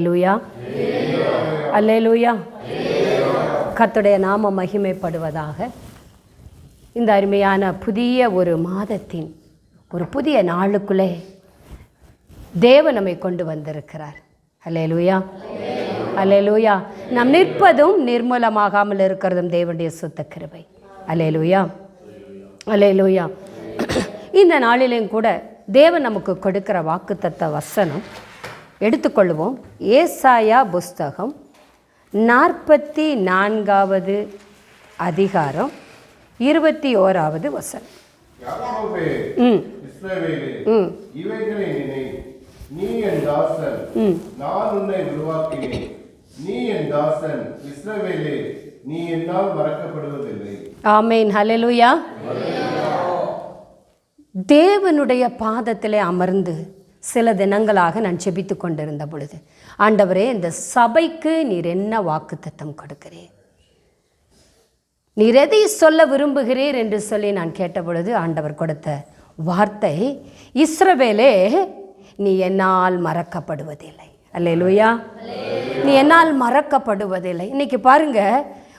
அல்லேலூயா அல்லேலூயா கத்துடைய நாம மகிமைப்படுவதாக. இந்த அருமையான புதிய ஒரு மாதத்தின் ஒரு புதிய நாளுக்குள்ளே தேவன் நம்மை கொண்டு வந்திருக்கிறார். அல்லேலூயா அல்லேலூயா நாம் நிற்பதும் நிர்மூலமாகாமல் இருக்கிறதும் தேவனுடைய சுத்த கிருபை. அல்லேலூயா அல்லேலூயா இந்த நாளிலையும் கூட தேவன் நமக்கு கொடுக்கிற வாக்குத்தத்த வசனம் எடுத்துக்கொள்வோம் ஏசாயா புஸ்தகம் நாற்பத்தி நான்காவது அதிகாரம் இருபத்தி ஓராவது வசனம் ம். ம். நீ என் தாசன் நான் உன்னை உருவாக்கினேன். நீ என் தாசன் இஸ்ரவேலே நீ என்னால் மறக்கப்படுவதில்லை. ஆமேன். ஹalleluya. தேவனுடைய பாதத்திலே அமர்ந்து சில தினங்களாக நான் ஜெபித்து கொண்டிருந்த பொழுது ஆண்டவரே இந்த சபைக்கு நீர் என்ன வாக்குத்தத்தம் கொடுக்கிறீர்? நீர் எதை சொல்ல விரும்புகிறீர்? என்று சொல்லி நான் கேட்ட பொழுது ஆண்டவர் கொடுத்த வார்த்தை இஸ்ரவேலே நீ என்னால் மறக்கப்படுவதில்லை. அல்லேலூயா. நீ என்னால் மறக்கப்படுவதில்லை. இன்னைக்கு பாருங்க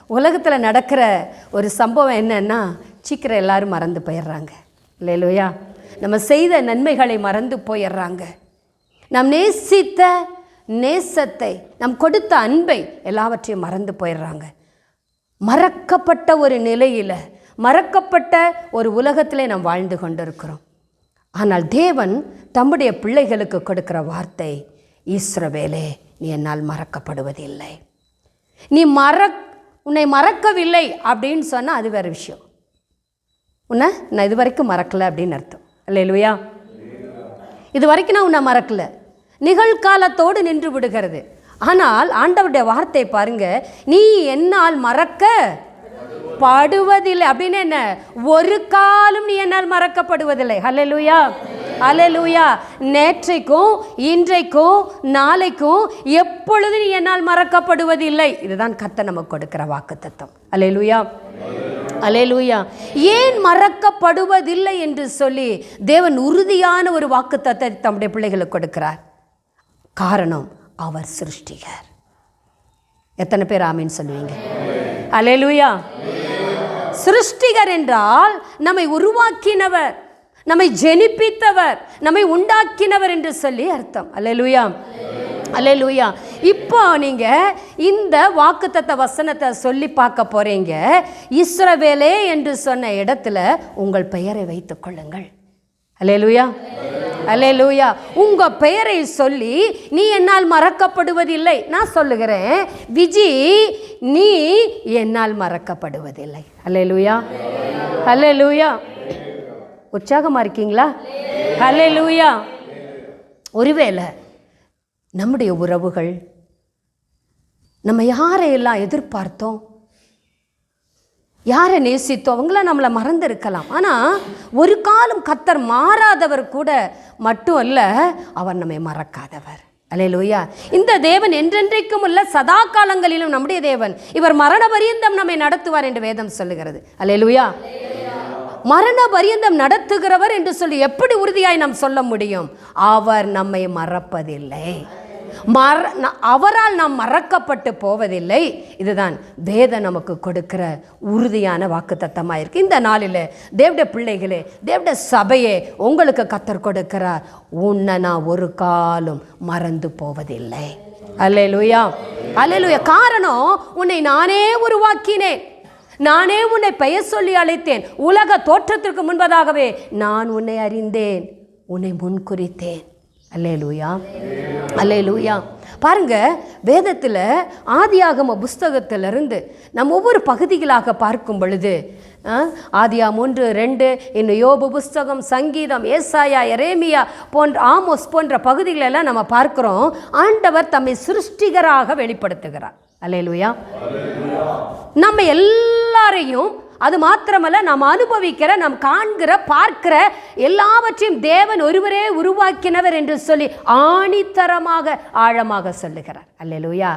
உலகத்தில் நடக்கிற ஒரு சம்பவம் என்னன்னா சீக்கிரம் எல்லாரும் மறந்து போயிடுறாங்க. இல்லையிலோயா நம்ம செய்த நன்மைகளை மறந்து போயிடுறாங்க. நாம் நேசித்த நேசத்தை நாம் கொடுத்த அன்பை எல்லாவற்றையும் மறந்து போயிடுறாங்க. மறக்கப்பட்ட ஒரு நிலையில் மறக்கப்பட்ட ஒரு உலகத்திலே நாம் வாழ்ந்து கொண்டிருக்கிறோம். ஆனால் தேவன் தம்முடைய பிள்ளைகளுக்கு கொடுக்கிற வார்த்தை ஈஸ்ரவேலே நீ என்னால் மறக்கப்படுவதில்லை. நீ மறக் உன்னை மறக்கவில்லை அப்படின்னு சொன்னால் அது வேறு விஷயம். உன்னை நான் இது வரைக்கும் மறக்கலை அப்படின்னு அர்த்தம். இல்லையா இது வரைக்கும் நான் உன்னை மறக்கல. நிகழ்காலத்தோடு நின்று விடுகிறது. ஆனால் ஆண்டவருடைய வார்த்தை பாருங்க. நீ என்னால் மறக்க படுவதில்லை. அப்படின்னு என்ன? ஒரு காலம் நீ என்னால் மறக்கப்படுவதில்லை. ஹலலூயா ஹalleluya நேற்றைக்கும் இன்றைக்கும் நாளைக்கும் எப்பொழுது நீ என்னால் மறக்கப்படுவதில்லை. இதுதான் கத்த நமக்கு கொடுக்கிற வாக்கு தத்துவம் அலலூயா அலேலூயா ஏன் மறக்கப்படுவதில்லை என்று சொல்லி தேவன் உறுதியான ஒரு வாக்கு தத்தை தம்முடைய பிள்ளைகளுக்கு கொடுக்கிறார். காரணம் அவர் சிருஷ்டிகர். எத்தனை பேர் ஆமீன் சொல்லுவீங்க? அலேலூயா சிருஷ்டிகர் என்றால் நம்மை உருவாக்கினவர் நம்மை ஜெனிப்பித்தவர் நம்மை உண்டாக்கினவர் என்று சொல்லி அர்த்தம். அல்ல லூயா இப்போ நீங்கள் இந்த வாக்குத்தத்த வசனத்தை சொல்லி பார்க்க போகிறீங்க இஸ்ரவேலே என்று சொன்ன இடத்துல உங்கள் பெயரை வைத்துக் கொள்ளுங்கள். அலே லுயா அல்லே லூயா உங்கள் பெயரை சொல்லி நீ என்னால் மறக்கப்படுவதில்லை. நான் சொல்லுகிறேன் விஜி நீ என்னால் மறக்கப்படுவதில்லை. அல்லேலூயா அல்லேலூயா உற்சாகமாக இருக்கீங்களா? அல்லேலூயா ஒருவேளை நம்முடைய உறவுகள் நம்ம யாரையெல்லாம் எதிர்பார்த்தோம் யாரை நேசித்தோம் அவங்கள நம்மளை மறந்திருக்கலாம். ஆனால் ஒரு காலம் கத்தர் மாறாதவர் கூட மட்டும் அல்ல அவர் நம்மை மறக்காதவர். அல்லேலூயா. இந்த தேவன் என்றென்றைக்கும் உள்ள சதா காலங்களிலும் நம்முடைய தேவன். இவர் மரண பரியந்தம் நம்மை நடத்துவார் என்று வேதம் சொல்லுகிறது. அல்லேலூயா. மரண பரியந்தம் நடத்துகிறவர் என்று சொல்லி எப்படி உறுதியாய் நாம் சொல்ல முடியும்? அவர் நம்மை மறப்பதில்லை. மற அவரால் நாம் மறக்கப்பட்டு போவதில்லை. இதுதான் வேதம் நமக்கு கொடுக்கிற உறுதியான வாக்குத்தத்தமாக இருக்கு இந்த நாளில் தேவட பிள்ளைகளே தேவட சபையே உங்களுக்கு கத்தர் கொடுக்கிறார். உன்னை நான் ஒரு காலம் மறந்து போவதில்லை. அல்லேலூயா. அல்லேலூயா. காரணம் உன்னை நானே உருவாக்கினேன். நானே உன்னை பெயர் சொல்லி அழைத்தேன். உலக தோற்றத்திற்கு முன்பதாகவே நான் உன்னை அறிந்தேன். உன்னை முன்குறித்தேன் அல்லேலூயா. அல்லேலூயா. பாருங்க வேதத்தில் ஆதியாகம புஸ்தகத்திலிருந்து நம்ம ஒவ்வொரு பகுதிகளாக பார்க்கும் பொழுது ஆ, ஆதியா மூன்று ரெண்டு இன்னும் யோபு புஸ்தகம் சங்கீதம் ஏசாயா எரேமியா போன்ற ஆமோஸ் போன்ற பகுதிகளெல்லாம் நம்ம பார்க்குறோம். ஆண்டவர் தம்மை சிருஷ்டிகராக வெளிப்படுத்துகிறார். அல்லேலூயா. நம்ம எல்லாரையும் அது மாத்திரமல்ல நாம் அனுபவிக்கிற நாம் காண்கிற பார்க்கிற எல்லாவற்றையும் தேவன் ஒருவரே உருவாக்கினவர் என்று சொல்லி ஆணித்தரமாக ஆழமாக சொல்லுகிறார். அல்லேலூயா.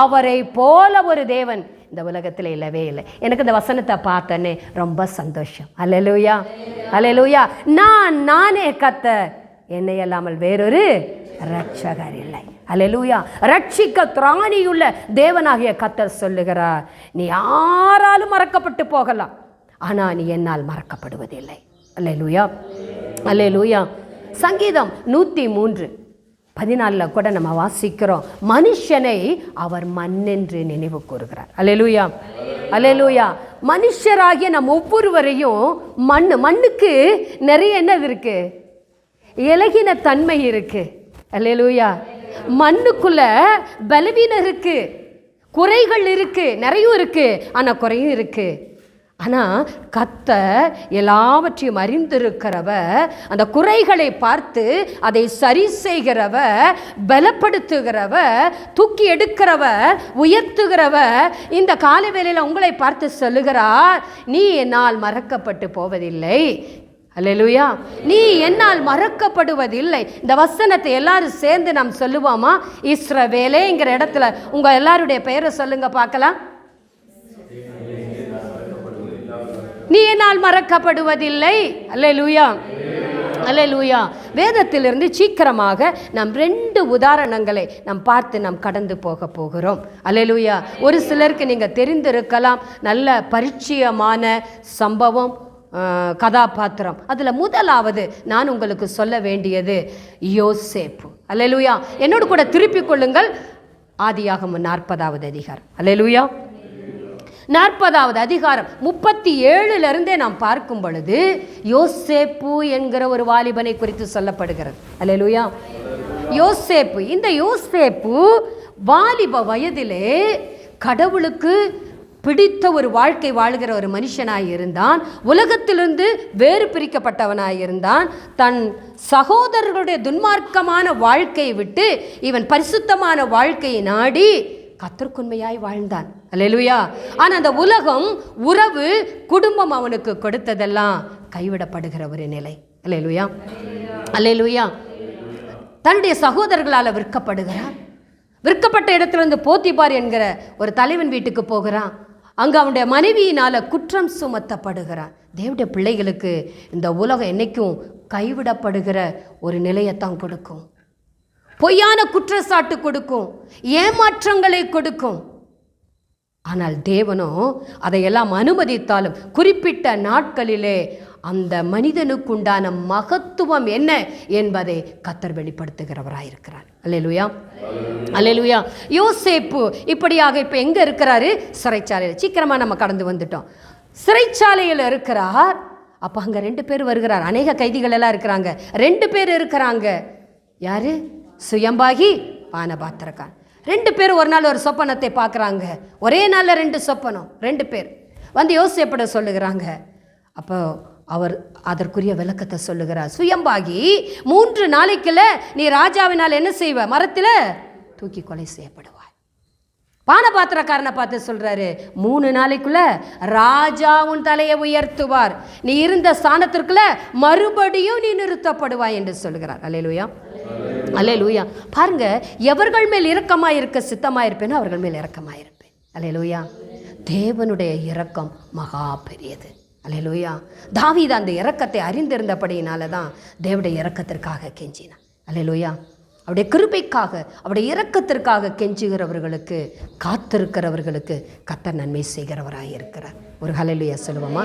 அவரை போல ஒரு தேவன் இந்த உலகத்தில் இல்லவே இல்லை. எனக்கு இந்த வசனத்தை பார்த்தனே ரொம்ப சந்தோஷம். அல்லேலூயா. அல்லேலூயா. நான் நானே கத்த என்னை அல்லாமல் வேறொரு ரட்சகர் இல்லை. அலலூயா ரட்சிக்க திராணியுள்ள தேவனாகிய கத்தர் சொல்லுகிறார் நீ யாராலும் மறக்கப்பட்டு போகலாம் ஆனால் நீ என்னால் மறக்கப்படுவதில்லை. அல்லேலூயா அல்லேலூயா சங்கீதம் நூற்றி மூன்று பதினாலில் கூட நம்ம வாசிக்கிறோம் மனுஷனை அவர் மண்ணென்று நினைவு கூறுகிறார். அல்லேலூயா அல்லேலூயா மனுஷராகிய நம் ஒவ்வொருவரையும் மண் மண்ணுக்கு நிறைய என்னது இருக்குது இலகின தன்மை இருக்கு. அல்லேலூயா மண்ணுக்குள்ள பலவீனம் இருக்கு. குறைகள் இருக்கு. நிறையும் இருக்கு. ஆனால் குறையும் இருக்கு. ஆனால் கத்த எல்லாவற்றையும் அறிந்திருக்கிறவ அந்த குறைகளை பார்த்து அதை சரி செய்கிறவ பலப்படுத்துகிறவ தூக்கி எடுக்கிறவ உயர்த்துகிறவ இந்த காலவேளையில் உங்களை பார்த்து சொல்லுகிறார் நீ என்னால் மறக்கப்பட்டு போவதில்லை. அல்லேலூயா. நீ என்னால் மறக்கப்படுவதில்லை. இந்த வசனத்தை எல்லாரும் சேர்ந்து நாம் சொல்லுவோமா? இஸ்ரவேலேங்கிற இடத்துல உங்க எல்லாருடைய பெயரை சொல்லுங்க பார்க்கலாம். நீ என்னால் மறக்கப்படுவதில்லை. அல்லேலூயா. அல்லேலூயா. வேதத்திலிருந்து சீக்கிரமாக நாம் ரெண்டு உதாரணங்களை நாம் பார்த்து நாம் கடந்து போக போகிறோம். அல்லேலூயா. ஒரு சிலருக்கு நீங்கள் தெரிந்திருக்கலாம். நல்ல பரிச்சயமான சம்பவம் கதாபாத்திரம். அதில் முதலாவது நான் உங்களுக்கு சொல்ல வேண்டியது யோசேப்பு. அலையலூயா என்னோடு கூட திருப்பிக் கொள்ளுங்கள். ஆதியாகம் நாற்பதாவது அதிகாரம். அலையலூயா நாற்பதாவது அதிகாரம். முப்பத்தி ஏழுலேருந்தே நாம் பார்க்கும் பொழுது யோசேப்பு என்கிற ஒரு வாலிபனை குறித்து சொல்லப்படுகிறது. அலையலூயா யோசேப்பு. இந்த யோசேப்பு வாலிப வயதிலே கடவுளுக்கு பிடித்த ஒரு வாழ்க்கை வாழ்கிற ஒரு மனுஷனாய் இருந்தான் உலகத்திலிருந்து வேறு பிரிக்கப்பட்டவனாய் இருந்தான் தன் சகோதரர்களுடைய துன்மார்க்கமான வாழ்க்கையை விட்டு இவன் பரிசுத்தமான வாழ்க்கையை நாடி கத்திற்குண்மையாய் வாழ்ந்தான். அல்லேலூயா. ஆனால் அந்த உலகம் உறவு குடும்பம் அவனுக்கு கொடுத்ததெல்லாம் கைவிடப்படுகிற ஒரு நிலை. அல்லேலூயா. அல்லேலூயா. தன்னுடைய சகோதரர்களால் விற்கப்படுகிறான். விற்கப்பட்ட இடத்துல இருந்து போத்திபார் என்கிற ஒரு தலைவன் வீட்டுக்கு போகிறான். அங்கே அவனுடைய மனைவியினால் குற்றம் சுமத்தப்படுகிறான். தேவடைய பிள்ளைகளுக்கு இந்த உலகம் என்னைக்கும் கைவிடப்படுகிற ஒரு நிலையைத்தான் கொடுக்கும். பொய்யான குற்றச்சாட்டு கொடுக்கும். ஏமாற்றங்களை கொடுக்கும். ஆனால் தேவனோ அதையெல்லாம் அனுமதித்தாலும் குறிப்பிட்ட நாட்களிலே அந்த மனிதனுக்குண்டான மகத்துவம் என்ன என்பதை கத்தர் வெளிப்படுத்துகிறவராயிருக்கிறார். அல்லேலூயா. அல்லேலூயா. யோசேப்பு இப்படியாக இப்போ எங்கே இருக்கிறாரு? சிறைச்சாலையில். சீக்கிரமாக நம்ம கடந்து வந்துட்டோம். சிறைச்சாலையில் இருக்கிறார். அப்போ அங்கே ரெண்டு பேர் வருகிறார். அநேக கைதிகள் எல்லாம் இருக்கிறாங்க. ரெண்டு பேர் இருக்கிறாங்க. யாரு? சுயம்பாகி பானபாத்திரக்கான் ரெண்டு பேர் ஒரு நாள் ஒரு சொப்பனத்தை பார்க்குறாங்க. ஒரே நாளில் ரெண்டு சொப்பனம் ரெண்டு பேர். வந்து யோசிப்பட சொல்லுகிறாங்க. அப்போ அவர் அதற்குரிய விளக்கத்தை சொல்லுகிறார். சுயம்பாகி மூன்று நாளைக்குள்ள நீ ராஜாவினால் என்ன செய்வ? மரத்தில் தூக்கி கொலை செய்யப்படுவாய். பானபாத்திரக்காரனை பார்த்து சொல்கிறாரு மூணு நாளைக்குள்ள ராஜா உன் தலையை உயர்த்துவார். நீ இருந்த ஸ்தானத்திற்குள்ள மறுபடியும் நீ நிறுத்தப்படுவாய் என்று சொல்கிறார் அல்லேலூயா. அல்லேலூயா பாருங்க எவர்கள் மேல் இரக்கமாக இருக்க சித்தமாக இருப்பேனோ அவர்கள் மேல் இரக்கமாக இருப்பேன் அல்லேலூயா. தேவனுடைய இரக்கம் மகா பெரியது. அல்லேலூயா. தாவீது அந்த இரக்கத்தை அறிந்திருந்தபடியினால தான் தேவடைய இரக்கத்திற்காக கெஞ்சினான். அல்லேலூயா. அவருடைய கிருபைக்காக அவருடைய இரக்கத்திற்காக கெஞ்சுகிறவர்களுக்கு காத்திருக்கிறவர்களுக்கு கத்த நன்மை செய்கிறவராக இருக்கிறார் ஒரு ஹலலுயா சொல்லுவோமா?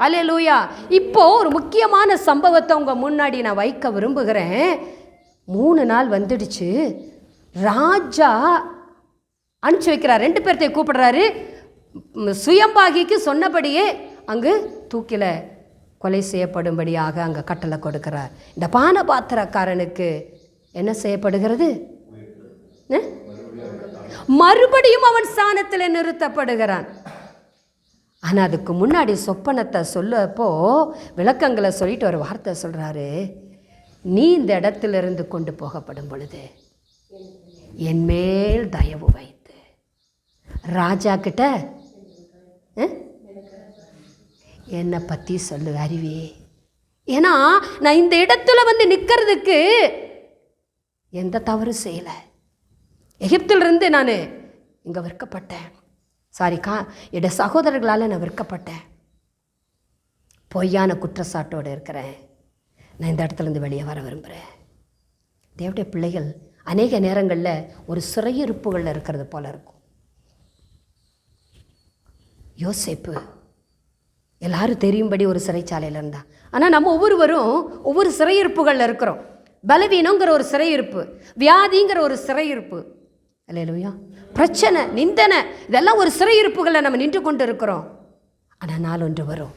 ஹalleluya ஹalleluya இப்போ ஒரு முக்கியமான சம்பவத்தை உங்க முன்னாடி நான் வைக்க விரும்புகிறேன். மூணு நாள் வந்துடுச்சு. ராஜா அனுப்பிச்சு வைக்கிறார். ரெண்டு பேர்த்தையும் கூப்பிடுறாரு. சுயம்பாகிக்கு சொன்னபடியே அங்கு தூக்கில கொலை செய்யப்படும்படியாக அங்கே கட்டளை கொடுக்கிறார். இந்த பானபாத்திரக்காரனுக்கு என்ன செய்யப்படுகிறது? மறுபடியும் அவன் ஸ்தானத்தில் நிறுத்தப்படுகிறான். ஆனால் அதுக்கு முன்னாடி சொப்பனத்தை சொல்லப்போ விளக்கங்களை சொல்லிட்டு ஒரு வார்த்தை சொல்கிறாரு நீ இந்த இடத்திலிருந்து கொண்டு போகப்படும் பொழுது என் மேல் தயவு வைத்து. ராஜா கிட்ட என்னை பற்றி சொல்லு அறிவி ஏன்னா நான் இந்த இடத்துல வந்து நிற்கிறதுக்கு எந்த தவறு செய்யலை. எகிப்திலிருந்து நான் இங்கே விற்கப்பட்டேன். சாரிக்கா என்னோட சகோதரர்களால் நான் விற்கப்பட்டேன் பொய்யான குற்றச்சாட்டோடு இருக்கிறேன். நான் இந்த இடத்துலேருந்து வெளியே வர விரும்புகிறேன் தேவடைய பிள்ளைகள் அநேக நேரங்களில் ஒரு சிறையிருப்புகளில் இருக்கிறது போல இருக்கும். யோசிப்பு எல்லாரும் தெரியும்படி ஒரு சிறைச்சாலையில் இருந்தா ஆனால் நம்ம ஒவ்வொருவரும் ஒவ்வொரு சிறையிருப்புகளில் இருக்கிறோம். பலவீனங்கிற ஒரு சிறையிருப்பு வியாதிங்கிற ஒரு சிறையிருப்பு இல்லையா பிரச்சனை நிந்தனை இதெல்லாம் ஒரு சிறையிருப்புகளில் நம்ம நின்று கொண்டு இருக்கிறோம் ஆனால் நாள் ஒன்று வரும்.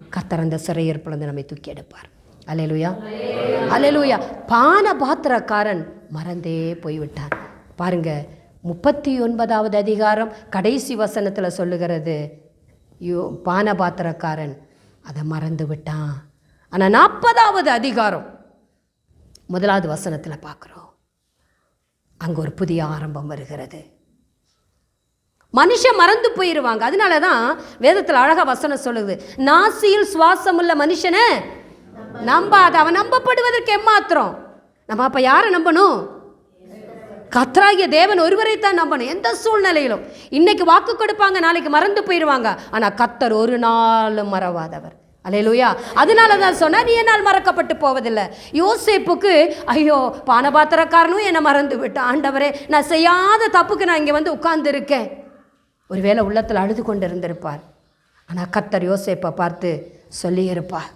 கத்தர் அந்த சிறையிருப்புலேருந்து நம்மை தூக்கி எடுப்பார். அலையலுயா அலையலுயா பான பாத்திரக்காரன் மறந்தே போய்விட்டான். பாருங்க முப்பத்தி ஒன்பதாவது அதிகாரம் கடைசி வசனத்தில் சொல்லுகிறது யோ பான பாத்திரக்காரன் அதை மறந்து விட்டான். ஆனால் நாற்பதாவது அதிகாரம் முதலாவது வசனத்தில் பார்க்குறோம். அங்கே ஒரு புதிய ஆரம்பம் வருகிறது. மனுஷன் மறந்து போயிடுவாங்க அதனால தான் வேதத்தில் அழகாக வசனம் சொல்லுது. நாசியில் சுவாசம் உள்ள மனுஷனை நம்பாத. அவன் நம்பப்படுவதற்கு எம்மாத்திரம்? நம்ம அப்போ யாரை நம்பணும்? கத்ராகிய தேவன் ஒருவரை தான் நம்பணும். எந்த சூழ்நிலையிலும். இன்னைக்கு வாக்கு கொடுப்பாங்க நாளைக்கு மறந்து போயிடுவாங்க ஆனால் கத்தர் ஒரு நாளும் மறவாதவர். அலையலூயா. அதனால தான் சொன்னால் நீ என்னால் மறக்கப்பட்டு போவதில்லை. யோசேப்புக்கு ஐயோ பானபாத்திரக்காரனும் என்னை மறந்து விட்டான் ஆண்டவரே நான் செய்யாத தப்புக்கு நான் இங்கே வந்து உட்கார்ந்துருக்கேன். ஒருவேளை உள்ளத்தில் அழுது கொண்டு இருந்திருப்பார் ஆனால் கத்தர் யோசேப்பை பார்த்து சொல்லியிருப்பார்.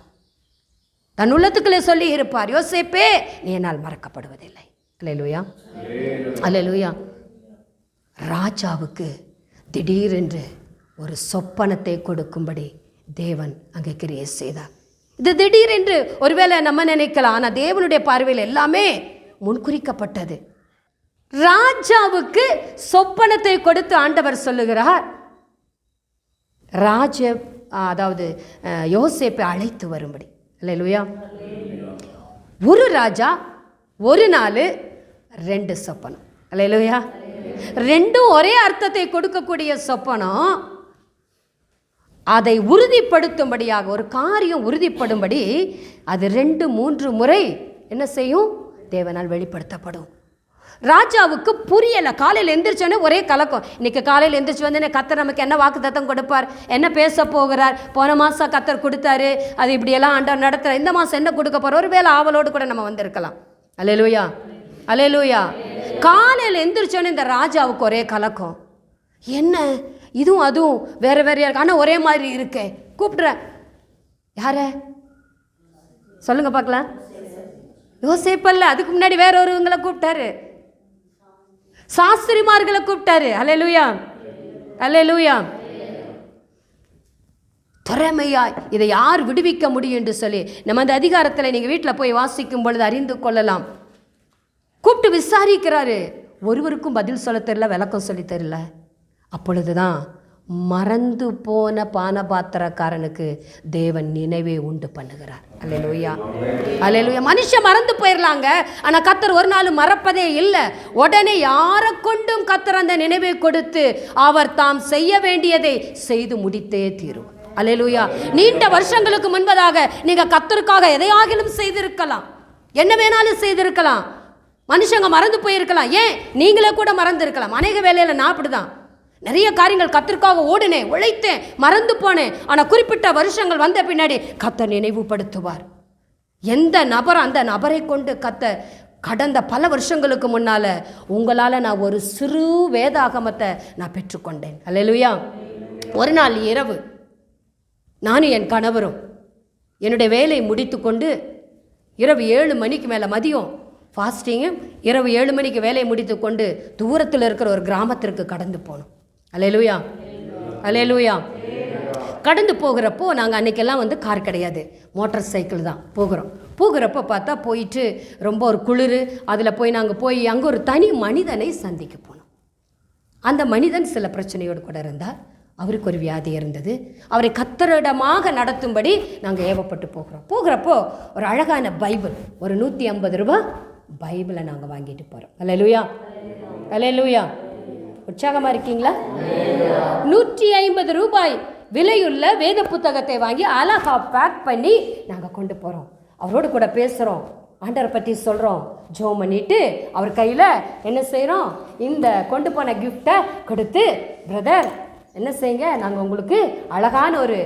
தன் உள்ளத்துக்குள்ளே சொல்லி இருப்பார் யோசேப்பே நீ என்னால் மறக்கப்படுவதில்லை. அலையலூயா. அலையலூயா. ராஜாவுக்கு திடீரென்று ஒரு சொப்பனத்தை கொடுக்கும்படி தேவன் அங்கே கிரியை செய்தார். இது திடீரென்று ஒருவேளை நம்ம நினைக்கலாம் ஆனால் தேவனுடைய பார்வையில் எல்லாமே முன்குறிக்கப்பட்டது. ராஜாவுக்கு சொப்பனத்தை கொடுத்து ஆண்டவர் சொல்லுகிறார். ராஜ அதாவது யோசேப்பை அழைத்து வரும்படி. இல்லையா ஒரு ராஜா ஒரு நாள் ரெண்டு சொப்பனம். அல்லையா ரெண்டும் ஒரே அர்த்தத்தை கொடுக்கக்கூடிய சொப்பனம் அதை உறுதிப்படுத்தும்படியாக ஒரு காரியம் உறுதிப்படும்படி அது ரெண்டு மூன்று முறை என்ன செய்யும்? தேவனால் வெளிப்படுத்தப்படும். ராஜாவுக்கு புரியலை. காலையில் எந்திரிச்சோன்னே ஒரே கலக்கம். இன்னைக்கு காலையில் எந்திரிச்சு வந்து கத்தர் நமக்கு என்ன வாக்குத்தத்தம் கொடுப்பார்? என்ன பேச போகிறார்? போன மாதம் கத்தர் கொடுத்தாரு. அது இப்படியெல்லாம் ஆண்டவர் நடத்துகிற இந்த மாதம் என்ன கொடுக்க போகிற ஒரு வேளை ஆவலோடு கூட நம்ம வந்திருக்கலாம். அலையலூயா அலையலூயா காலையில் எந்திரிச்சோன்னே இந்த ராஜாவுக்கு ஒரே கலக்கம். என்ன? இதுவும் அதுவும் வேறு வேறையாக இருக்கு. ஆனால் ஒரே மாதிரி இருக்கே. கூப்பிட்றேன் யார? சொல்லுங்க பார்க்கலாம். யோசிப்பல்ல அதுக்கு முன்னாடி வேற ஒருவங்களை கூப்பிட்டாரு. சாஸ்திரிமார்களை கூப்பிட்டாரு. அலையலூயா அலையலூயா திறமையா இதை யார் விடுவிக்க முடியும் என்று சொல்லி நம்ம அந்த அதிகாரத்தில் நீங்கள் வீட்டில் போய் வாசிக்கும் பொழுது அறிந்து கொள்ளலாம். கூப்பிட்டு விசாரிக்கிறாரு. ஒருவருக்கும் பதில் சொல்ல தெரியல விளக்கம் சொல்லி அப்பொழுது அப்பொழுதுதான் மறந்து போன பானபாத்திரக்காரனுக்கு தேவன் நினைவே உண்டு பண்ணுகிறார். அலையலுயா அலையலுயா மனுஷன் மறந்து போயிடலாங்க ஆனால் கத்தர் ஒரு நாள் மறப்பதே இல்லை. உடனே யாரை கொண்டும் கத்தர் அந்த நினைவை கொடுத்து அவர் தாம் செய்ய வேண்டியதை செய்து முடித்தே தீரும். அலையலுயா நீண்ட வருஷங்களுக்கு முன்பதாக நீங்கள் கத்தருக்காக எதையாகிலும் செய்திருக்கலாம். என்ன வேணாலும் செய்திருக்கலாம். மனுஷங்க மறந்து போயிருக்கலாம். ஏன்? நீங்களே கூட மறந்து இருக்கலாம் அநேக வேலையில் நான் அப்படிதான் நிறைய காரியங்கள் கத்திற்காக ஓடினேன் உழைத்தேன் மறந்து போனேன். ஆனால் குறிப்பிட்ட வருஷங்கள் வந்த பின்னாடி கத்த நினைவுபடுத்துவார். எந்த நபர் அந்த நபரை கொண்டு கத்த கடந்த பல வருஷங்களுக்கு முன்னால் உங்களால் நான் ஒரு சிறு வேதாகமத்தை நான் பெற்றுக்கொண்டேன். அல்லையா ஒரு நாள் இரவு நானும் என் கணவரும் என்னுடைய வேலையை முடித்துக்கொண்டு இரவு ஏழு மணிக்கு மேலே மதியம் ஃபாஸ்டிங்கும் இரவு ஏழு மணிக்கு வேலையை முடித்துக்கொண்டு தூரத்தில் இருக்கிற ஒரு கிராமத்திற்கு கடந்து போனோம். அலையலூயா அலையலூயா கடந்து போகிறப்போ நாங்கள் அன்றைக்கெல்லாம் வந்து கார் கிடையாது. மோட்டார் சைக்கிள் தான் போகிறோம். போகிறப்போ பார்த்தா போயிட்டு ரொம்ப ஒரு குளிர் அதில் போய் நாங்கள் போய் அங்கே ஒரு தனி மனிதனை சந்திக்க போனோம். அந்த மனிதன் சில பிரச்சனையோடு கூட இருந்தால் அவருக்கு ஒரு வியாதி இருந்தது. அவரை கத்தரிடமாக நடத்தும்படி நாங்கள் ஏவப்பட்டு போகிறோம். போகிறப்போ ஒரு அழகான பைபிள் ஒரு நூற்றி ஐம்பது ரூபா பைபிளை நாங்கள் வாங்கிட்டு போகிறோம் அல்லேலூயா அல்லேலூயா உற்சாகமாக இருக்கீங்களா? நூற்றி ஐம்பது ரூபாய் விலையுள்ள வேத புத்தகத்தை வாங்கி அழகா பேக் பண்ணி நாங்கள் கொண்டு போகிறோம் அவரோடு கூட பேசுகிறோம் ஆண்டரை பற்றி சொல்கிறோம் ஜோம் பண்ணிட்டு அவர் கையில் என்ன செய்கிறோம் இந்த கொண்டு போன கிஃப்டை கொடுத்து பிரதர் என்ன செய்யுங்க? நாங்கள் உங்களுக்கு அழகான ஒரு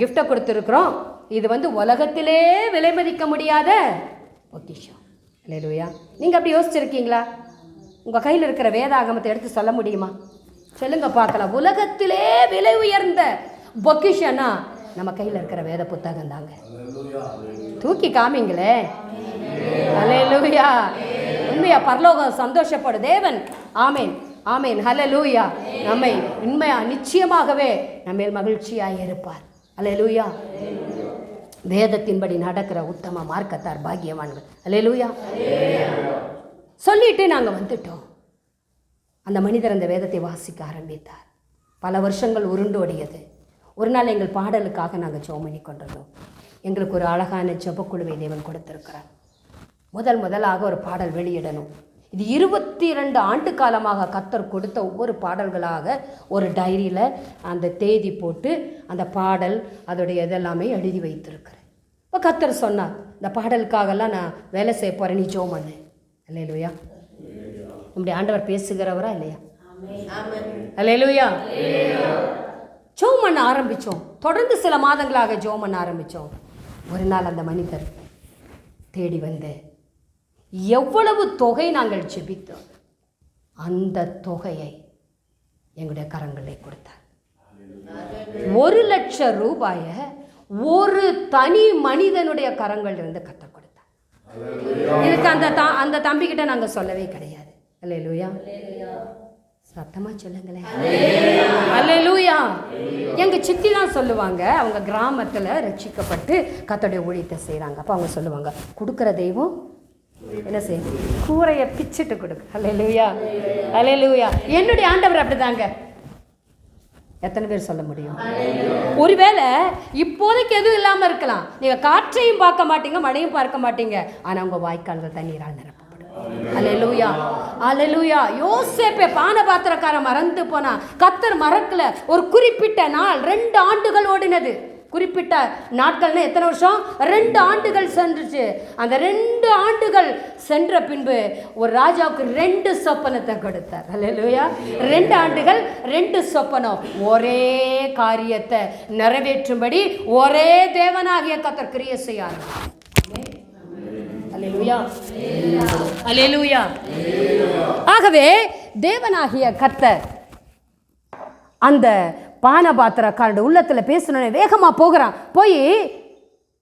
கிஃப்டை கொடுத்துருக்குறோம். இது வந்து உலகத்திலே விலை மதிக்க முடியாத பொக்கிஷம். இல்லையா நீங்கள் அப்படி யோசிச்சிருக்கீங்களா? உங்கள் கையில் இருக்கிற வேதாகமத்தை எடுத்து சொல்ல முடியுமா? சொல்லுங்க பார்க்கலாம். உலகத்திலே விலை உயர்ந்த பொக்கிஷனா நம்ம கையில் இருக்கிற வேத புத்தகம் தாங்க. தூக்கி காமிங்களே. ஹalleluya உண்மையா பரலோகம் சந்தோஷப்படு. தேவன் ஆமேன். ஆமேன். ஹalleluya நம்மை உண்மையா நிச்சயமாகவே நம்மேல் மகிழ்ச்சியாய் இருப்பார். ஹalleluya வேதத்தின்படி நடக்கிற உத்தம மார்க்கத்தார் பாக்கியவான்கள். ஹalleluya சொல்லிட்டு நாங்கள் வந்துட்டோம். அந்த மனிதர் அந்த வேதத்தை வாசிக்க ஆரம்பித்தார். பல வருஷங்கள் உருண்டு ஓடியது. ஒரு நாள் எங்கள் பாடலுக்காக நாங்கள் சோமணி பண்ணி கொண்டிருந்தோம். எங்களுக்கு ஒரு அழகான ஜபக்குழுவை தேவன் கொடுத்திருக்கிறார். முதல் முதலாக ஒரு பாடல் வெளியிடணும். இது இருபத்தி ரெண்டு ஆண்டு காலமாக கத்தர் கொடுத்த ஒவ்வொரு பாடல்களாக ஒரு டைரியில் அந்த தேதி போட்டு அந்த பாடல் அதோடைய இதெல்லாமே எழுதி வைத்திருக்கிறேன். இப்போ கத்தர் சொன்னார் இந்த பாடலுக்காகலாம் நான் வேலை செய்ய போகிறேன் நீ ஜோமன்னு பண்ணு இல்லையா நம்முடைய ஆண்டவர் பேசுகிறவரா இல்லையா? அல்லேலூயா ஜோம் பண்ண ஆரம்பித்தோம் தொடர்ந்து சில மாதங்களாக ஜோம் பண்ண ஆரம்பித்தோம் ஒரு நாள் அந்த மனிதர் தேடி வந்து எவ்வளவு தொகை நாங்கள் ஜெபித்தோம். அந்த தொகையை எங்களுடைய கரங்களை கொடுத்தார். ஒரு லட்சம் ரூபாயை ஒரு தனி மனிதனுடைய கரங்கள் இருந்து கத்த இதுக்கு அந்த த அந்த தம்பிக்கிட்ட நாங்கள் சொல்லவே கிடையாது. அல்லேலூயா சத்தமா சொல்லுங்களேன். அல்லேலூயா எங்க சித்தி தான் சொல்லுவாங்க அவங்க கிராமத்துல ரட்சிக்கப்பட்டு கத்தோடைய ஊழியத்தை செய்றாங்க. அப்போ அவங்க சொல்லுவாங்க கொடுக்குற தெய்வம் என்ன செய்யும் கூரையை பிச்சுட்டு கொடுக்கு. அல்லேலூயா அல்லேலூயா என்னுடைய ஆண்டவர் அப்படிதாங்க. எத்தனை பேர் சொல்ல முடியும்? ஒருவேளை இப்போதைக்கு எதுவும் இல்லாமல் இருக்கலாம். நீங்கள் காற்றையும் பார்க்க மாட்டீங்க மழையும் பார்க்க மாட்டீங்க. ஆனால் உங்கள் வாய்க்கால்கள் தண்ணீரால் நிரப்பப்படும். அலையலூயா அலையலூயா யோசேப்பே பான பாத்திரக்காரன் மறந்து போனா. கத்தர் மறக்கல. ஒரு குறிப்பிட்ட நாள் ரெண்டு ஆண்டுகள் ஓடினது. குறிப்பிட்ட நாட்கள்னா எத்தனை வருஷம்? ரெண்டு ஆண்டுகள் சென்றுச்சு. அந்த ரெண்டு ஆண்டுகள் சென்ற பின்பு ஒரு ராஜாவுக்கு ரெண்டு சொப்பனத்தை கொடுத்தார். அல்லேலூயா. ரெண்டு ஆண்டுகள் ரெண்டு சொப்பனம். ஒரே காரியத்தை நிறைவேற்றும்படி ஒரே தேவனாகிய கத்தர் கிரிய செய்யார். அலேலூயா ஆகவே தேவனாகிய கத்தர் அந்த பானபாத்திரக்காரனுடைய உள்ளத்தில் பேசணுன்னு வேகமாக போகிறான். போய்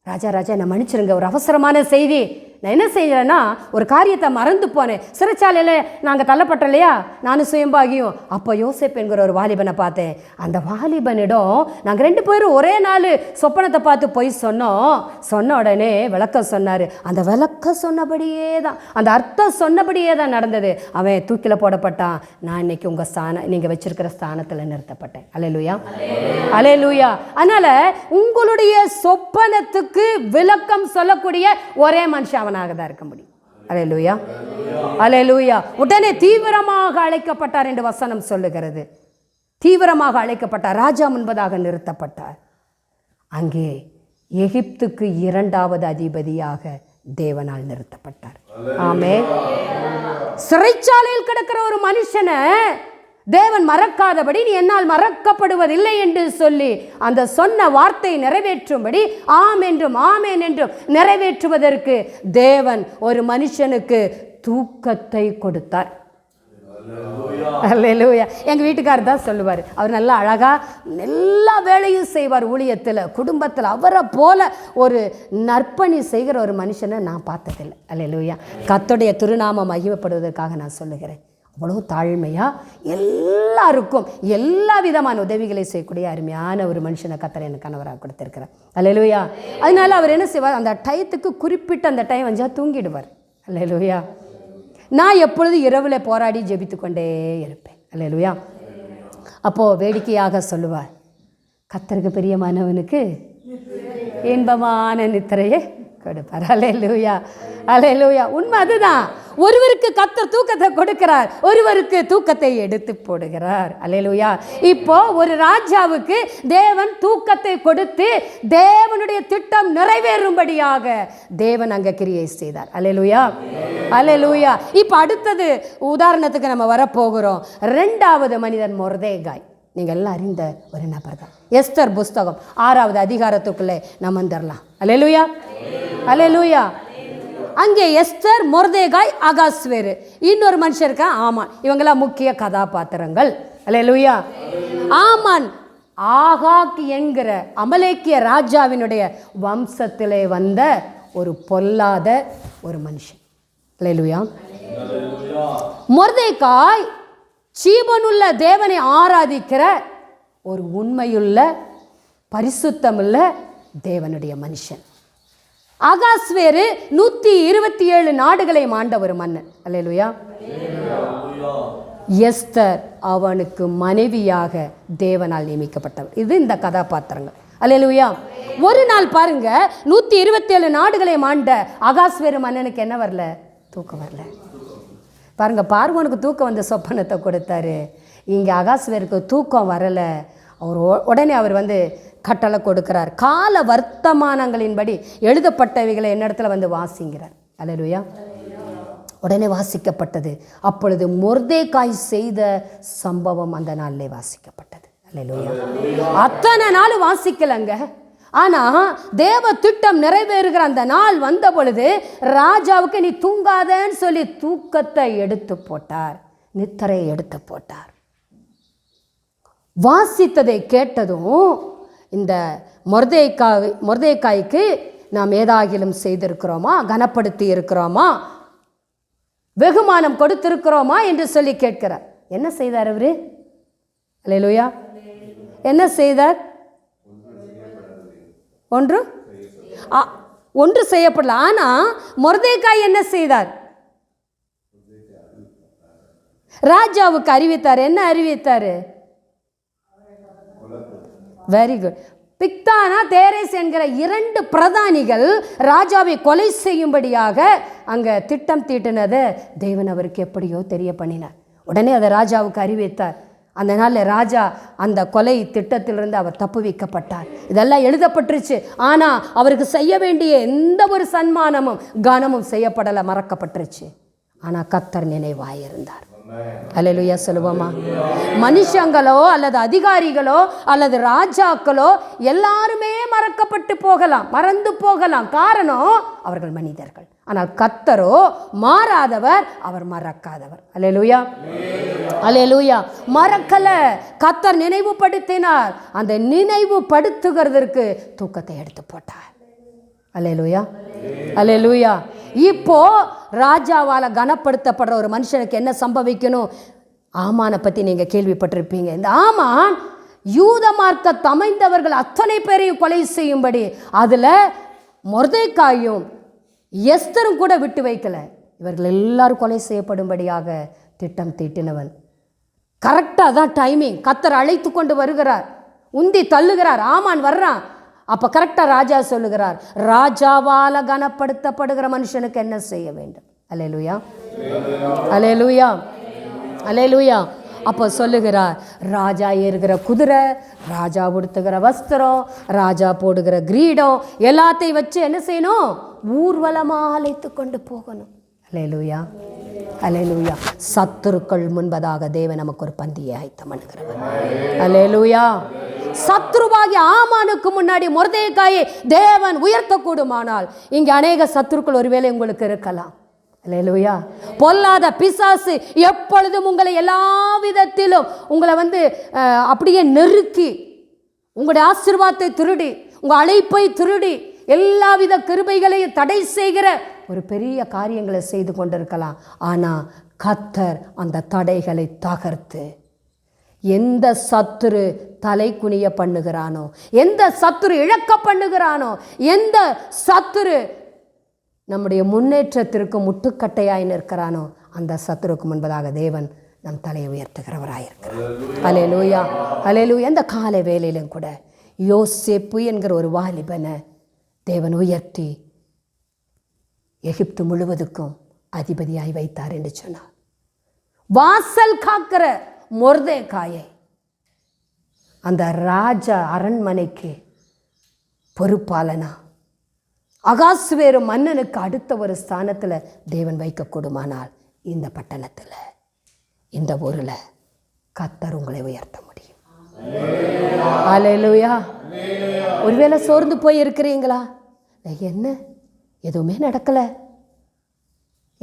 ராஜா ராஜா என்னை மன்னிச்சிருங்க. ஒரு அவசரமான செய்தி. நான் என்ன செய்யறேன்னா ஒரு காரியத்தை மறந்து போனேன். சிறைச்சாலையில் நாங்கள் தள்ளப்பட்டோம் இல்லையா? நானும் சுயம்பாகியும். அப்போ யோசிப் என்கிற ஒரு வாலிபனை பார்த்தேன். அந்த வாலிபனிடம் நாங்கள் ரெண்டு பேரும் ஒரே நாள் சொப்பனத்தை பார்த்து போய் சொன்னோம். சொன்ன உடனே விளக்கம் சொன்னார். அந்த விளக்கம் சொன்னபடியே தான் அந்த அர்த்தம் சொன்னபடியே தான் நடந்தது. அவன் தூக்கில் போடப்பட்டான். நான் இன்னைக்கு உங்கள் ஸ்தானம் நீங்கள் வச்சிருக்கிற ஸ்தானத்தில் நிறுத்தப்பட்டேன். அலையலூயா அலையலூயா அதனால் உங்களுடைய சொப்பனத்துக்கு விளக்கம் சொல்லக்கூடிய ஒரே மனுஷன் அவனாக தான் இருக்க முடியும். அலையலூயா. அலையலூயா. உடனே தீவிரமாக அழைக்கப்பட்டார் என்று வசனம் சொல்லுகிறது. தீவிரமாக அழைக்கப்பட்டார். ராஜா முன்பதாக நிறுத்தப்பட்டார். அங்கே எகிப்துக்கு இரண்டாவது அதிபதியாக தேவனால் நிறுத்தப்பட்டார். ஆமே சிறைச்சாலையில் கிடக்கிற ஒரு மனுஷனை தேவன் மறக்காதபடி நீ என்னால் மறக்கப்படுவதில்லை என்று சொல்லி அந்த சொன்ன வார்த்தை நிறைவேற்றும்படி ஆம் என்றும் ஆமேன் என்றும் நிறைவேற்றுவதற்கு தேவன் ஒரு மனுஷனுக்கு தூக்கத்தை கொடுத்தார். அல்லேலூயா. எங்கள் வீட்டுக்காரர் தான் சொல்லுவார். அவர் நல்லா அழகாக எல்லா வேலையும் செய்வார் ஊழியத்தில் குடும்பத்தில். அவரை போல ஒரு நற்பணி செய்கிற ஒரு மனுஷனை நான் பார்த்ததில்லை. அல்லேலூயா. கத்தோடைய திருநாமம் மகிமைப்படுவதற்காக நான் சொல்லுகிறேன். அவ்வளோ தாழ்மையாக எல்லாருக்கும் எல்லா விதமான உதவிகளை செய்யக்கூடிய அருமையான ஒரு மனுஷனை கத்தரை எனக்கு கணவராக கொடுத்துருக்கிறார். அல்லேலூயா. அதனால அவர் என்ன செய்வார்? அந்த டயத்துக்கு குறிப்பிட்ட அந்த டைம் வந்தால் தூங்கிடுவார். அல்லேலூயா. நான் எப்பொழுது இரவில் போராடி ஜெபித்து கொண்டே இருப்பேன். அல்லேலூயா. அப்போது வேடிக்கையாக சொல்லுவார் கத்தருக்கு பெரியமானவனுக்கு இன்பமான நித்திரையை கொடுப்பார். அலே லூயா அலே அலையலூயா உண்மை அதுதான். ஒருவருக்கு கத்தர் தூக்கத்தை கொடுக்கிறார். ஒருவருக்கு தூக்கத்தை எடுத்து போடுகிறார். அலையலூயா இப்போ ஒரு ராஜாவுக்கு தேவன் தூக்கத்தை கொடுத்து தேவனுடைய திட்டம் நிறைவேறும்படியாக தேவன் அங்கே கிரியை செய்தார். அலையலூயா அலையலூயா இப்போ அடுத்தது உதாரணத்துக்கு நம்ம வரப்போகிறோம். ரெண்டாவது மனிதன் மொர்தேகாய். நீங்கள் எல்லாம் அறிந்த ஒரு நபர் தான். எஸ்தர் புஸ்தகம் ஆறாவது அதிகாரத்துக்குள்ளே நம்ம வந்துடலாம் அலையலூயா அலையலூயா அங்கே எஸ்தர் மொர்தேகாய் அகாஸ்வேரு. இன்னொரு மனுஷன் இருக்கா ஆமான். இவங்கெல்லாம் முக்கிய கதாபாத்திரங்கள். அலையலூயா ஆமான். ஆகாக் என்கிற அமலேக்கிய ராஜாவினுடைய வம்சத்திலே வந்த ஒரு பொல்லாத ஒரு மனுஷன். அலையலூயா மொர்தேகாய் ஜீவனுள்ள தேவனை ஆராதிக்கிற ஒரு உண்மையுள்ள பரிசுத்தமுள்ள தேவனுடைய மனுஷன். ஆகாஸ்வேரு நூற்றி இருபத்தி ஏழு நாடுகளை மாண்ட ஒரு மன்னன். அல்லேலூயா. எஸ்தர் அவனுக்கு மனைவியாக தேவனால் நியமிக்கப்பட்டவர். இது இந்த கதாபாத்திரங்கள். அல்லேலூயா. ஒரு நாள் பாருங்க நூற்றி இருபத்தேழு நாடுகளை மாண்ட அகாஸ்வேறு மன்னனுக்கு என்ன வரல? தூக்கம் வரல. பாருங்க பார்வனுக்கு தூக்கம் வந்த சொப்பனத்தை கொடுத்தாரு. இங்கே அகாஸ்வருக்கு தூக்கம் வரலை. அவர் உடனே அவர் வந்து கட்டளை கொடுக்கிறார். கால வர்த்தமானங்களின்படி எழுதப்பட்டவைகளை என்னிடத்துல வந்து வாசிங்கிறார். அலருயா உடனே வாசிக்கப்பட்டது. அப்பொழுது மொர்தேகாய் செய்த சம்பவம் அந்த நாளிலே வாசிக்கப்பட்டது. அல்லேலூயா. அத்தனை நாள் வாசிக்கலங்க. ஆனால் தேவ திட்டம் நிறைவேறுகிற அந்த நாள் வந்த பொழுது ராஜாவுக்கு நீ தூங்காதன்னு சொல்லி தூக்கத்தை எடுத்து போட்டார். நித்தரை எடுத்து போட்டார். வாசித்ததை கேட்டதும் இந்த மொர்தேக்காய் மொர்தேக்காய்க்கு நாம் ஏதாகிலும் செய்திருக்கிறோமா? கனப்படுத்தி இருக்கிறோமா? வெகுமானம் கொடுத்திருக்கிறோமா என்று சொல்லி கேட்கிறார். என்ன செய்தார் அவரு? அல்லேலூயா என்ன செய்தார்? ஒன்று? ஒன்று செய்யப்படல. ஆனால் மொர்தேக்காய் என்ன செய்தார்? ராஜாவுக்கு அறிவித்தார். என்ன அறிவித்தார்? வெரி குட் பிக்தானா தேரேஸ் என்கிற இரண்டு பிரதானிகள் ராஜாவை கொலை செய்யும்படியாக அங்கே திட்டம் தீட்டினதை. தேவன் அவருக்கு எப்படியோ தெரிய பண்ணினார் உடனே அதை ராஜாவுக்கு அறிவித்தார். அந்த நாளில் ராஜா அந்த கொலை திட்டத்திலிருந்து அவர் தப்பு வைக்கப்பட்டார். இதெல்லாம் எழுதப்பட்டுருச்சு. ஆனால் அவருக்கு செய்ய வேண்டிய எந்த ஒரு சன்மானமும் கனமும் செய்யப்படலை மறக்கப்பட்டுருச்சு. ஆனால் கத்தர் நினைவாயிருந்தார். அலையிலுயா சொல்லுவோமா? மனுஷங்களோ அல்லது அதிகாரிகளோ அல்லது ராஜாக்களோ எல்லாருமே மறக்கப்பட்டு போகலாம் மறந்து போகலாம். காரணம் அவர்கள் மனிதர்கள். ஆனால் கத்தரோ மாறாதவர் அவர் மறக்காதவர். அல்லேலூயா. அல்லேலூயா. மறக்கல. கத்தர் நினைவுபடுத்தினார். அந்த நினைவுபடுத்துகிறதற்கு தூக்கத்தை எடுத்து போட்டார். அல்லேலூயா. அல்லேலூயா. இப்போ ராஜாவால் கனப்படுத்தப்படுற ஒரு மனுஷனுக்கு என்ன சம்பவிக்கணும்? ஆமானை பற்றி நீங்கள் கேள்விப்பட்டிருப்பீங்க. இந்த ஆமான் யூத மார்க்க தமைந்தவர்கள் அத்தனை பேரையும் கொலை செய்யும்படி அதில் மொர்தைக்காயும் எஸ்தரும் கூட விட்டு வைக்கல. இவர்கள் எல்லாரும் கொலை செய்யப்படும்படியாக திட்டம் தீட்டினவன். கரெக்டாக தான் டைமிங் கத்தர் அழைத்து கொண்டு வருகிறார். உந்தி தள்ளுகிறார். ஆமான் வர்றான். அப்போ கரெக்டாக ராஜா சொல்லுகிறார். ராஜாவால கனப்படுத்தப்படுகிற மனுஷனுக்கு என்ன செய்ய வேண்டும்? அலேலுயா அலேலுயா அலேலுயா அப்போ சொல்லுகிறார் ராஜா ஏறுகிற குதிரை ராஜா உடுத்துகிற வஸ்திரம் ராஜா போடுகிற கிரீடம் எல்லாத்தையும் வச்சு என்ன செய்யணும்? ஊர்வலமாக அழைத்து கொண்டு போகணும். அலையலூயா அலையலூயா சத்துருக்கள் முன்பதாக தேவன் நமக்கு ஒரு பந்தியை ஆயத்தம் பண்ணுகிறவன் அலையலூயா சத்ருவாகி ஆமானுக்கு முன்னாடி முருதைக்காயை தேவன் உயர்த்தக்கூடுமானால் இங்கே அநேக சத்துருக்கள் ஒருவேளை உங்களுக்கு இருக்கலாம். அல்லேலூயா பொல்லாத பிசாசு எப்பொழுதும் உங்களை எல்லா விதத்திலும் உங்களை வந்து அப்படியே நெருக்கி உங்களுடைய ஆசிர்வாதத்தை திருடி உங்கள் அழைப்பை திருடி எல்லாவித கிருபைகளையும் தடை செய்கிற ஒரு பெரிய காரியங்களை செய்து கொண்டிருக்கலாம். ஆனால் கத்தர் அந்த தடைகளை தகர்த்து எந்த சத்துரு தலை குனிய பண்ணுகிறானோ எந்த சத்துரு இழக்க பண்ணுகிறானோ எந்த சத்துரு நம்முடைய முன்னேற்றத்திற்கு முட்டுக்கட்டையாய் நிற்கிறானோ அந்த சத்துருக்கு முன்பதாக தேவன் நம் தலையை உயர்த்துகிறவராயிருக்கிறார் அலேலூயா அலேலூயா இந்த காலை வேலையிலும் கூட யோசேப்பு என்கிற ஒரு வாலிபனை தேவன் உயர்த்தி எகிப்து முழுவதுக்கும் அதிபதியாய் வைத்தார் என்று சொன்னார். வாசல் காக்கிற மொர்தேக்காயை அந்த ராஜ அரண்மனைக்கு பொறுப்பாளனா அகாசுவேறு மன்னனுக்கு அடுத்த ஒரு ஸ்தானத்தில் தேவன் வைக்கக்கூடுமானால் இந்த பட்டணத்தில். இந்த ஊரில் கத்தர் உங்களை உயர்த்த முடியும். அலையலுயா ஒருவேளை சோர்ந்து போய் இருக்கிறீங்களா என்ன? எதுவுமே நடக்கலை.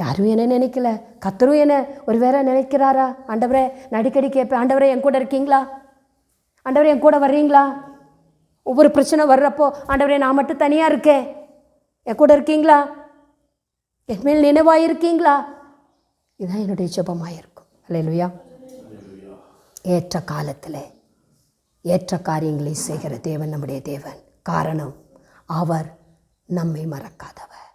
யாரும் என்ன நினைக்கல. கத்தரும் என்ன ஒரு வேற நினைக்கிறாரா? ஆண்டவரே நடிக்கடி கேட்பேன். ஆண்டவரே என் கூட இருக்கீங்களா? ஆண்டவரே என் கூட வர்றீங்களா? ஒவ்வொரு பிரச்சனை வர்றப்போ ஆண்டவரே நான் மட்டும் தனியாக இருக்கேன். என் கூட இருக்கீங்களா என் மேல் நினைவாக இருக்கீங்களா இதுதான் என்னுடைய ஜெபமாக இருக்கும் அல்லையா ஏற்ற காலத்தில் ஏற்ற காரியங்களை செய்கிற தேவன் நம்முடைய தேவன். காரணம் அவர் நம்மை மறக்காதவர்.